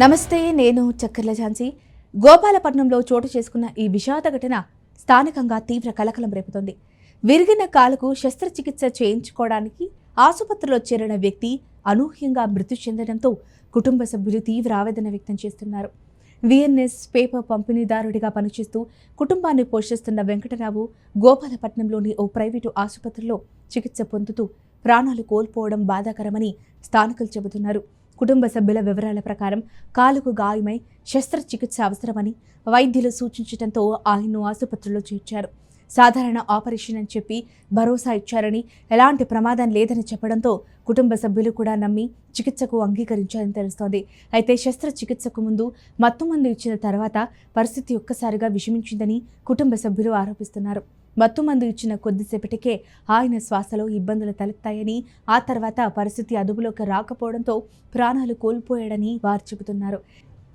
నమస్తే నేను చక్కర్ల ఝాన్సీ గోపాలపట్నంలో చోటు చేసుకున్న ఈ విషాద ఘటన స్థానికంగా తీవ్ర కలకలం రేపుతోంది. విరిగిన కాలుకు శస్త్రచికిత్స చేయించుకోవడానికి ఆసుపత్రిలో చేరిన వ్యక్తి అనూహ్యంగా మృతి చెందడంతో కుటుంబ సభ్యులు తీవ్ర ఆవేదన వ్యక్తం చేస్తున్నారు. విఎన్ఎస్ పేపర్ పంపిణీదారుడిగా పనిచేస్తూ కుటుంబాన్ని పోషిస్తున్న వెంకటరావు గోపాలపట్నంలోని ఓ ప్రైవేటు ఆసుపత్రిలో చికిత్స పొందుతూ ప్రాణాలు కోల్పోవడం బాధాకరమని స్థానికులు చెబుతున్నారు. కుటుంబ సభ్యుల వివరాల ప్రకారం కాలుకు గాయమై శస్త్రచికిత్స అవసరమని వైద్యులు సూచించడంతో ఆయన్ను ఆసుపత్రిలో చేర్చారు. సాధారణ ఆపరేషన్ అని చెప్పి భరోసా ఇచ్చారని ఎలాంటి ప్రమాదం లేదని చెప్పడంతో కుటుంబ సభ్యులు కూడా నమ్మి చికిత్సకు అంగీకరించారని తెలుస్తోంది. అయితే శస్త్రచికిత్సకు ముందు మత్తుమందు ఇచ్చిన తర్వాత పరిస్థితి ఒక్కసారిగా విషమించిందని కుటుంబ సభ్యులు ఆరోపిస్తున్నారు. మత్తుమందు ఇచ్చిన కొద్దిసేపటికే ఆయన శ్వాసలో ఇబ్బందులు తలెత్తాయని ఆ తర్వాత పరిస్థితి అదుపులోకి రాకపోవడంతో ప్రాణాలు కోల్పోయాడని వారు చెబుతున్నారు.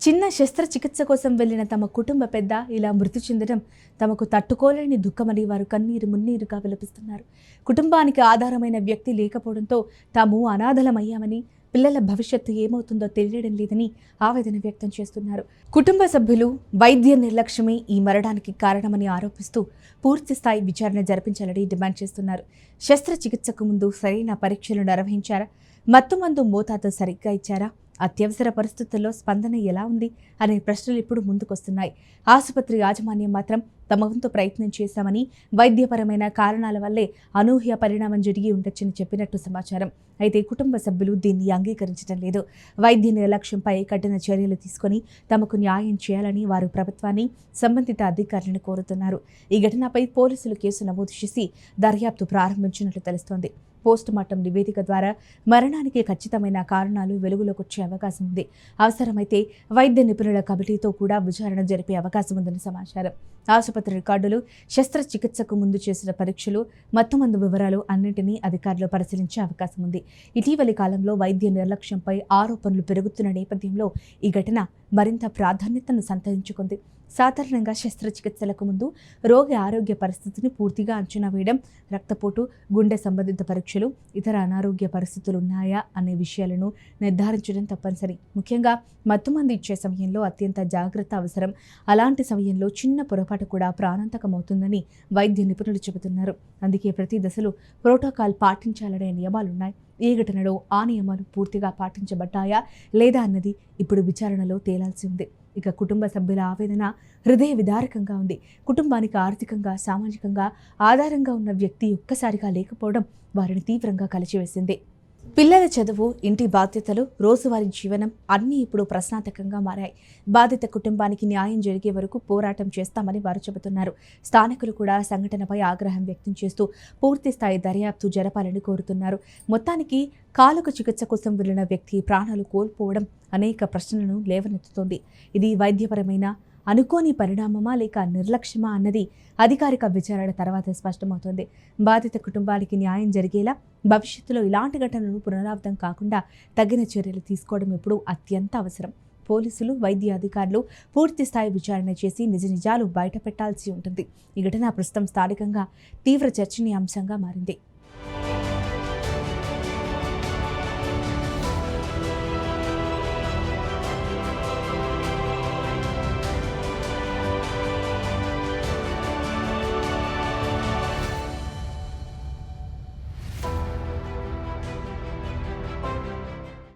చిన్న శస్త్రచికిత్స కోసం వెళ్ళిన తమ కుటుంబ పెద్ద ఇలా మృతి చెందడం తమకు తట్టుకోలేని దుఃఖమని వారు కన్నీరు మున్నీరుగా విలపిస్తున్నారు. కుటుంబానికి ఆధారమైన వ్యక్తి లేకపోవడంతో తాము అనాథలమయ్యామని పిల్లల భవిష్యత్తు ఏమవుతుందో తెలియడం లేదని ఆవేదన వ్యక్తం చేస్తున్నారు. కుటుంబ సభ్యులు వైద్య నిర్లక్ష్యమే ఈ మరణానికి కారణమని ఆరోపిస్తూ పూర్తి స్థాయి విచారణ జరిపించాలని డిమాండ్ చేస్తున్నారు. శస్త్రచికిత్సకు ముందు సరైన పరీక్షలు నిర్వహించారా? మత్తుమందు మోతాదు సరిగ్గా ఇచ్చారా? అత్యవసర పరిస్థితుల్లో స్పందన ఎలా ఉంది అనే ప్రశ్నలు ఇప్పుడు ముందుకొస్తున్నాయి. ఆసుపత్రి యాజమాన్యం మాత్రం తమ వంతు ప్రయత్నం చేశామని వైద్యపరమైన కారణాల వల్లే అనూహ్య పరిణామం జరిగి ఉండొచ్చని చెప్పినట్టు సమాచారం. అయితే కుటుంబ సభ్యులు దీన్ని అంగీకరించడం లేదు. వైద్య నిర్లక్ష్యంపై కఠిన చర్యలు తీసుకొని తమకు న్యాయం చేయాలని వారు ప్రభుత్వాన్ని సంబంధిత అధికారులను కోరుతున్నారు. ఈ ఘటనపై పోలీసులు కేసు నమోదు చేసి దర్యాప్తు ప్రారంభించినట్లు తెలుస్తోంది. పోస్టుమార్టం నివేదిక ద్వారా మరణానికి ఖచ్చితమైన కారణాలు వెలుగులోకి వచ్చే అవకాశం ఉంది. అవసరమైతే వైద్య నిపుణుల కమిటీతో కూడా విచారణ జరిపే అవకాశం ఉందని సమాచారం. ఆసుపత్రి రికార్డులు శస్త్రచికిత్సకు ముందు చేసిన పరీక్షలు మత్తుమందు వివరాలు అన్నింటినీ అధికారులు పరిశీలించే అవకాశం ఉంది. ఇటీవలి కాలంలో వైద్య నిర్లక్ష్యంపై ఆరోపణలు పెరుగుతున్న నేపథ్యంలో ఈ ఘటన మరింత ప్రాధాన్యతను సంతరించుకుంది. సాధారణంగా శస్త్రచికిత్సలకు ముందు రోగి ఆరోగ్య పరిస్థితిని పూర్తిగా అంచనా వేయడం రక్తపోటు గుండె సంబంధిత పరీక్షలు ఇతర అనారోగ్య పరిస్థితులు ఉన్నాయా అనే విషయాలను నిర్ధారించడం తప్పనిసరి. ముఖ్యంగా మత్తుమంది ఇచ్చే సమయంలో అత్యంత జాగ్రత్త అవసరం. అలాంటి సమయంలో చిన్న పొరపాటు కూడా ప్రాణాంతకమవుతుందని వైద్య నిపుణులు చెబుతున్నారు. అందుకే ప్రతి దశలో ప్రోటోకాల్ పాటించాలనే నియమాలున్నాయి. ఈ ఘటనలో ఆ నియమాలు పూర్తిగా పాటించబడ్డాయా లేదా అన్నది ఇప్పుడు విచారణలో తేలాల్సి ఉంది. ఇక కుటుంబ సభ్యుల ఆవేదన హృదయ విదారకంగా ఉంది. కుటుంబానికి ఆర్థికంగా సామాజికంగా ఆధారంగా ఉన్న వ్యక్తి ఒక్కసారిగా లేకపోవడం వారిని తీవ్రంగా కలిచివేసింది పిల్లల చదువు ఇంటి బాధ్యతలు రోజువారీ జీవనం అన్నీ ఇప్పుడు ప్రశ్నార్థకంగా మారాయి. బాధిత కుటుంబానికి న్యాయం జరిగే వరకు పోరాటం చేస్తామని వారు చెబుతున్నారు. స్థానికులు కూడా సంఘటనపై ఆగ్రహం వ్యక్తం చేస్తూ పూర్తి స్థాయి దర్యాప్తు జరపాలని కోరుతున్నారు. మొత్తానికి కాలుకు చికిత్స కోసం వెళ్ళిన వ్యక్తి ప్రాణాలు కోల్పోవడం అనేక ప్రశ్నలను లేవనెత్తుతోంది. ఇది వైద్యపరమైన అనుకోని పరిణామమా లేక నిర్లక్ష్యమా అన్నది అధికారిక విచారణ తర్వాత స్పష్టమవుతోంది. బాధిత కుటుంబానికి న్యాయం జరిగేలా భవిష్యత్తులో ఇలాంటి ఘటనలు పునరావృతం కాకుండా తగిన చర్యలు తీసుకోవడం ఇప్పుడు అత్యంత అవసరం. పోలీసులు వైద్య అధికారులు పూర్తి స్థాయి విచారణ చేసి నిజ నిజాలు బయటపెట్టాల్సి ఉంటుంది. ఈ ఘటన ప్రస్తుతం స్థానికంగా తీవ్ర చర్చనీయాంశంగా మారింది.